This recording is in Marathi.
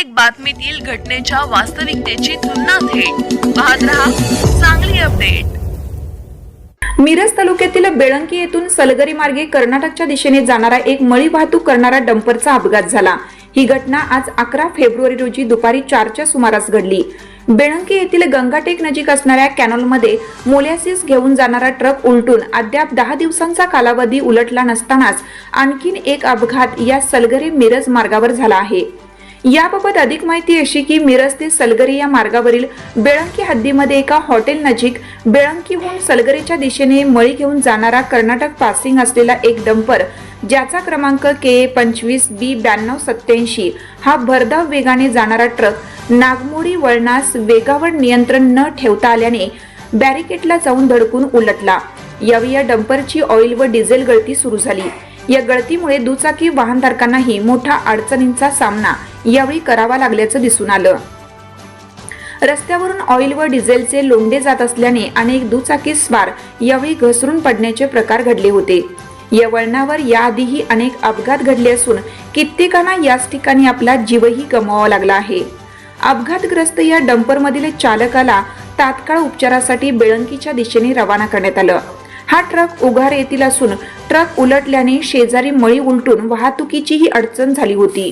प्रत्येक बातमीतील घटनेच्या वास्तविकतेची तुलना थेट. पाहत रहा चांगली अपडेट. मिरज तालुक्यातील बेळंकी येथून सलगरी मार्गे कर्नाटकच्या दिशेने जाणारा एक मळी वाहतूक करणारा डंपरचा अपघात झाला. ही घटना आज अकरा फेब्रुवारी रोजी दुपारी चारच्या सुमारास घडली. बेळंकी येथील गंगाटेक नजीक असणाऱ्या कॅनॉलमध्ये मोलॅसिस घेऊन जाणारा ट्रक उलटून अद्याप दहा दिवसांचा कालावधी उलटला नसतानाच आणखीन एक अपघात या सलगरी मिरज मार्गावर झाला आहे. याबाबत अधिक माहिती अशी की मिरज ते सलगरी या मार्गावरील बेळंकी हद्दीमध्ये एका हॉटेल नजीक बेळंकीहून सलगरीच्या दिशेने मळी घेऊन जाणारा कर्नाटक पासिंग असलेला एक डंपर ज्याचा क्रमांक के पंचवीस बी ब्याण्णव सत्याऐंशी हा भरधाव वेगाने जाणारा ट्रक नागमोडी वळणास वेगावर नियंत्रण न ठेवता आल्याने बॅरिकेडला जाऊन धडकून उलटला. यावेळी या डंपरची ऑइल व डिझेल गळती सुरू झाली. या गळतीमुळे दुचाकी वाहनधारकांनाही मोठा अडचणींचा सामना यावेळी करावा लागल्याचं दिसून आलं. रस्त्यावरून ऑइल व डिझेलचे लोंढे जात असल्याने अनेक दुचाकी स्वार यावेळी घसरून पडण्याचे प्रकार घडले होते. या वळणावर याआधीही अनेक अपघात घडले असून कित्येकांना याच ठिकाणी आपला जीवही गमवावा लागला आहे. अपघातग्रस्त या डंपरमधील चालकाला तात्काळ उपचारासाठी बेळंकीच्या दिशेने रवाना करण्यात आलं. हा ट्रक उघार येथील असून ट्रक उलटल्याने शेजारी मळी उलटून वाहतुकीचीही अडचण झाली होती.